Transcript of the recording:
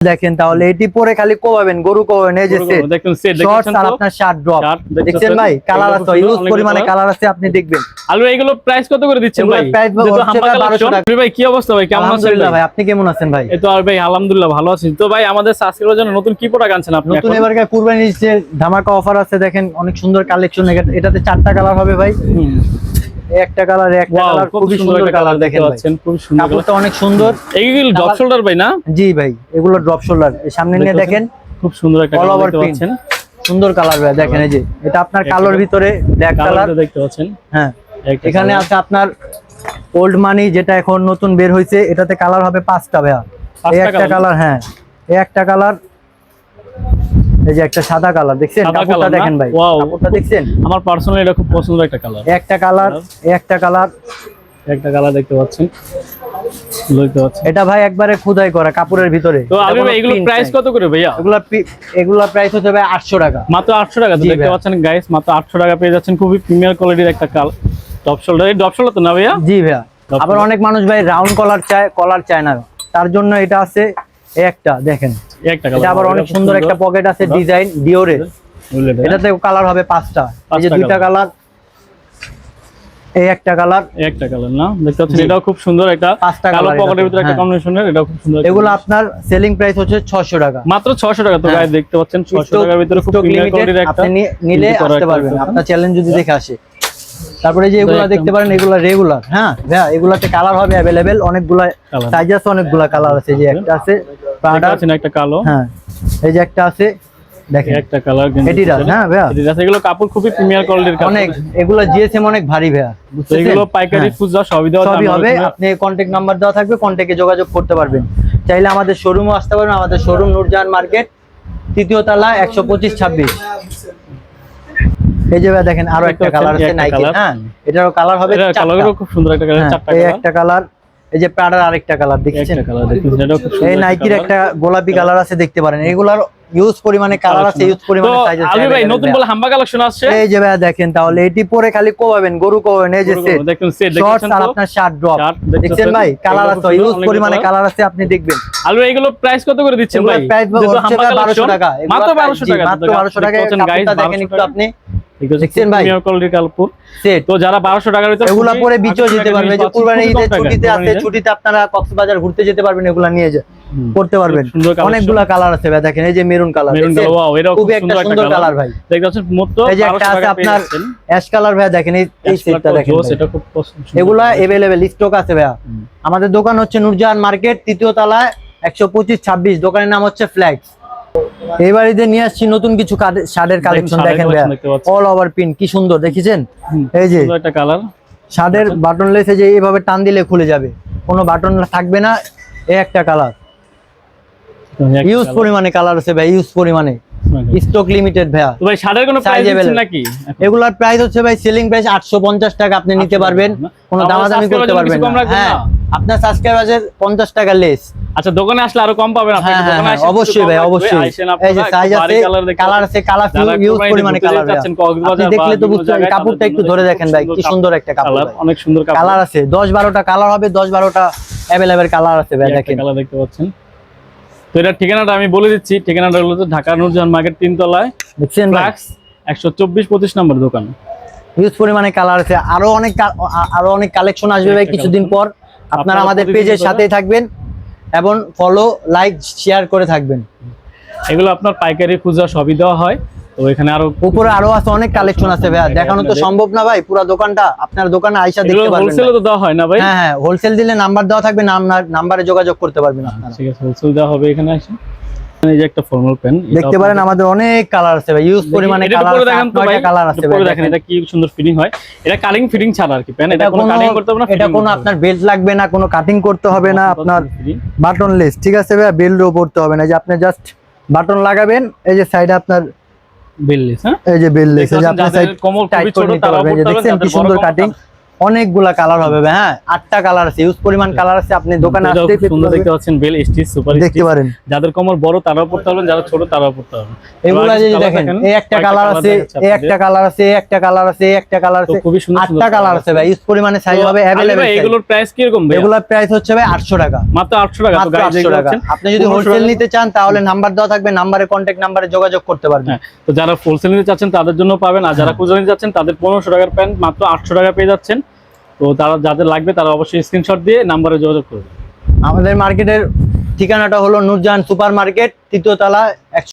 দেখেন তাহলে এটি পরে খালি কোবাবেন গরু কোবাবেন এই যে শর্টস আর আপনার শার্ট ড্রপ দেখছেন ভাই? কালার আছে ইউজ পরিমাণে কালার আছে আপনি দেখবেন। আলু এগুলো প্রাইস কত করে দিচ্ছেন ভাই? ভাই 1200 টাকা। ভাই কি অবস্থা ভাই? কেমন আছেন ভাই? আপনি কেমন আছেন ভাই? এই তো আর ভাই আলহামদুলিল্লাহ ভালো আছি। তো ভাই আমাদের সাবস্ক্রাইবার জন্য নতুন কি প্রোডাক্ট আনছেন আপনি নতুন? এবারকার কুরবানির যে ধামাকা অফার আছে দেখেন অনেক সুন্দর কালেকশন এটাতে চারটা কালার হবে ভাই। একটা কালার একটা কালার খুবই সুন্দর কালার দেখেন পাচ্ছেন খুব সুন্দর। কাপড়টা অনেক সুন্দর। এইগুলো ড্রপ শোল্ডার ভাই না? জি ভাই এগুলো ড্রপ শোল্ডার সামনে নিয়ে দেখেন খুব সুন্দর একটা। পাচ্ছেন। সুন্দর কালার ভাই দেখেন এই যে এটা আপনার কালোর ভিতরে ব্ল্যাক কালার দেখতে পাচ্ছেন। হ্যাঁ এখানে আছে আপনার ওল্ড মানি যেটা এখন নতুন বের হয়েছে এটাতে কালার হবে পাঁচটা ভাইয়া। এই একটা কালার হ্যাঁ এই একটা কালার এই যে একটা সাদা কালার দেখছেন? কাপড়টা দেখেন ভাই। কাপড়টা দেখছেন? আমার পার্সোনালি এটা খুব পছন্দের একটা কালার। একটা কালার একটা কালার। একটা কালার দেখতে পাচ্ছেন। এটা ভাই একবারে খুদাই করা কাপড়ের ভিতরে। তো এগুলো প্রাইস কত করে ভাইয়া? এগুলা পি- প্রাইস হচ্ছে ভাই আটশো টাকা। মাত্র আটশো টাকা। দেখতে পাচ্ছেন গাইস মাত্র আটশো টাকা পেয়ে যাচ্ছেন। খুবই প্রিমিয়ার কোয়ালিটির একটা কাল টপ শোল্ডার এই টপ শোল্ডার তো না ভাইয়া? জি ভাইয়া। আবার অনেক মানুষ ভাই রাউন্ড কলার চায় কলার চায় না। তার জন্য এটা আছে একটা দেখেন। এটা আবার অনেক সুন্দর একটা পকেট আছে ডিজাইন ডিওরের এটা এটাতে কালার হবে পাঁচটা। এই যে দুইটা কালার এই একটা কালার একটা কালার না? দেখতে পাচ্ছেন এটাও খুব সুন্দর একটা পাঁচটা কালো পকেটের ভিতরে একটা হ্যাঁ। কম্বিনেশনের এটাও খুব সুন্দর এগুলো আপনার সেলিং প্রাইস হচ্ছে ছশো টাকা। মাত্র 600 টাকা তো হ্যাঁ। গাইস দেখতে পাচ্ছেন 600 টাকার ভিতরে খুব stock কোয়ালিটির একটা আপনি নিলে আসতে পারবেন। আপনার চ্যালেঞ্জ যদি দেখে আসে। তারপরে যে এগুলা দেখতে পারেন এগুলা রেগুলার হ্যাঁ? ভাইয়া এগুলাতে কালার হবে অ্যাভেলেবেল অনেকগুলা সাইজ আছে অনেকগুলা কালার আছে যে একটা আছে প্রাডা পাচ্ছেন একটা কালো? হ্যাঁ এই যে একটা আছে দেখেন। একটা কালার Adidas, হ্যাঁ ভাইয়া? এগুলো কাপড় খুবই প্রিমিয়ার কোয়ালিটির কাপড়। অনেক এগুলা জিএসএম অনেক ভারী ভাইয়া? এগুলো পাইকারি হ্যাঁ। খুচরা সবই দেওয়া সবই হবে আপনি কন্ট্যাক্ট নাম্বার দেওয়া থাকবে কন্ট্যাক্টে যোগাযোগ করতে পারবেন। চাইলে আমাদের শোরুমও আসতে পারবেন আমাদের শোরুম নূরজাহান মার্কেট তৃতীয় তলা একশো পঁচিশ ছাব্বিশ। এই যে ভাই দেখেন আরও একটা কালার আছে নাইকি হ্যাঁ? এটারও কালার হবে। কালারগুলো খুব সুন্দর একটা কালার হ্যাঁ, চারটা এই একটা কালার এই যে আরেকটা কালার দেখছেন? এই নাইকির একটা গোলাপি কালার আছে দেখতে পারেন। এগুলার ইউজ পরিমাণে কালার আছে ইউজ পরিমাণে সাইজ আছে। ভাই নতুন বলে হাম্বা কালেকশন আসছে? এই যে ভাইয়া দেখেন তাহলে এটি পরে খালি কোবাবেন গরু কোবাবেন এই যে সেট দেখুন সেট আর আপনার শার্ট ড্রপ দেখছেন ভাই? কালার আছে ইউজ পরিমাণে কালার আছে আপনি দেখবেন। আলু এগুলো প্রাইস কত করে দিচ্ছেন ভাই? প্রাইস হচ্ছে হাম্বা বারোশো collection, টাকা মাত্র এগুলোর বারোশো জি, টাকা মাত্র বারোশো টাকা কাপড়টা দেখেন একটু আপনি। দেখছেন ভাই? কোয়ালিটির কাপড় সেট তো যারা বারোশো টাকার এগুলা পরে বিচও যেতে পারবে। যে কুরবানি ঈদের ছুটিতে আছে ছুটিতে আপনারা কক্সবাজার ঘুরতে যেতে পারবেন এগুলা নিয়ে যা- করতে পারবেন। অনেকগুলা কালার আছে ভাই দেখেন এই যে মেরুন কালার মেরুন খুবই একটা সুন্দর কালার কালার ভাই। দেখতে পাচ্ছেন এই যে একটা আছে আপনার অ্যাশ কালার ভাই দেখেন এই এই সেটটা দেখেন এটা খুব পছন্দ- এগুলা এভেলেবেল স্টক আছে ভাইয়া। আমাদের দোকান হচ্ছে নূরজাহান মার্কেট তৃতীয় তলায় একশো পঁচিশ ছাব্বিশ দোকানের নাম হচ্ছে ফ্ল্যাক্স এবার বাড়িতে নিয়ে আসছি নতুন কিছু শার্টের কালেকশন দেখেন। অল ওভার প্রিন্ট কি সুন্দর দেখেছেন? এই যে একটা কালার শার্টের বাটন লেসে যে এইভাবে টান দিলে খুলে যাবে। কোনো বাটন থাকবে না এই একটা কালার ইউজ পরিমাণে কালার আছে ভাই ইউজ পরিমাণে। স্টক লিমিটেড ভাইয়া। তো ভাই কোনো প্রাইস দিচ্ছেন নাকি? এগুলার প্রাইস হচ্ছে ভাই সেলিং প্রাইস আটশো পঞ্চাশ টাকা আপনি নিতে পারবেন। কোনো দামাদামি করতে পারবেন না। হ্যাঁ আপনার সাবস্ক্রাইবারের পঞ্চাশ টাকা লেস আচ্ছা দোকানে আসলে আরও কম পাবেন আপনি হ্যাঁ দোকানে হ্যাঁ, আসলে অবশ্যই ভাই অবশ্যই। এই যে সাইজ আছে কালার আছে কালার ইউজ পরিমাণে কালার আপনি দেখলে তো বুঝতে পারবেন কাপড়টা একটু ধরে দেখেন ভাই কি সুন্দর একটা কাপড়। অনেক সুন্দর কালার আছে দশ বারোটা কালার হবে দশ বারোটা অ্যাভেলেবেল কালার আছে ভাই দেখেন। কালার দেখতে পাচ্ছেন। তো এটা ঠিকানাটা আমি বলে দিচ্ছি। ঠিকানাটা হলো ঢাকা নুরজাহান মার্কেট তিনতলায়। দেখছেন ফ্লাক্স একশো চব্বিশ পঁচিশ নম্বর দোকান। হিউজ পরিমাণে কালার আছে। আরও অনেক আরও অনেক কালেকশন আসবে ভাই কিছুদিন পর। আপনারা আপনারা আমাদের পেজের সাথেই থাকবেন এবং ফলো লাইক শেয়ার করে থাকবেন। এগুলো আপনার পাইকারি খুচরা সবই দেওয়া হয়। তো এখানে আরও উপরে আরও আছে অনেক কালেকশন আছে ভাই দেখানো তো সম্ভব না ভাই পুরো দোকানটা আপনার দোকানে আইসা দেখতে পারবেন হোলসেলে। তো দেওয়া হয় না ভাই? হ্যাঁ হ্যাঁ হোলসেল দিলে নাম্বার দেওয়া থাকবে নাম্বারে যোগাযোগ করতে পারবেন আপনারা। ঠিক আছে হোলসেল দেওয়া হবে এখানে এই যে একটা ফর্মাল পেন দেখতে পারেন আমাদের অনেক কালার আছে ভাই ইউজ পরিমাণে কালার আছে দেখেন তো ভাই। কালার আছে এটা ভাই পরে দেখেন। এটা কি সুন্দর ফিটিং হয়। এটা কালিং ফিটিং ছাড়া আর কি পেন এটা কোনো কালিং করতে হবে না এটা কোনো আপনার বেল্ট লাগবে না কোনো কাটিং করতে হবে না আপনার fitting। বাটন লেস ঠিক আছে ভাই বেল্টও পড়তে হবে না যে আপনি জাস্ট বাটন লাগাবেন এই যে সাইডে আপনার বেললেস হ্যাঁ? এই যে বেললেস এই যে আপনি সাইড কোমর খুবই ছোট তারা দেখছেন কি সুন্দর কাটিং অনেকগুলা কালার হবে হ্যাঁ? আটটা কালার আছে ইউজ পরিমাণ কালার আছে আপনি দোকানে খুব সুন্দর দেখতে। পাচ্ছেন বেল স্টিচ সুপার দেখতে পারেন। যাদের কমর বড় তারাও পড়তে পারবেন যারা ছোট তারাও পড়তে পারবেন। এগুলা যদি দেখেন এই একটা কালার আছে এই একটা কালার আছে এই একটা কালার আছে এই একটা কালার আছে খুবই সুন্দর আটটা কালার আছে ভাই ইউজ পরিমাণে সাইজ হবে অ্যাভেলেবল এগুলোর প্রাইস কীরকম ভাই এগুলোর প্রাইস হচ্ছে ভাই আটশো টাকা। মাত্র আটশো টাকা তো আটশো দেখতে টাকা। পাচ্ছেন আপনি যদি হোলসেল নিতে চান তাহলে নাম্বার দেওয়া থাকবে নাম্বারে কন্ট্যাক্ট নাম্বারে যোগাযোগ করতে পারবেন। হ্যাঁ, তো যারা হোলসেল নিতে চাচ্ছেন তাদের জন্য পাবেন আর যারা খুচরা নিতে চাচ্ছেন তাদের পনেরোশো টাকার প্যান্ট মাত্র আটশো টাকা পেয়ে যাচ্ছেন। তো তারা যাদের লাগবে তারা অবশ্যই স্ক্রিনশট দিয়ে নাম্বারে যোগাযোগ করবে। আমাদের মার্কেটের ঠিকানাটা হলো নূরজাহান সুপার মার্কেট তৃতীয় তলা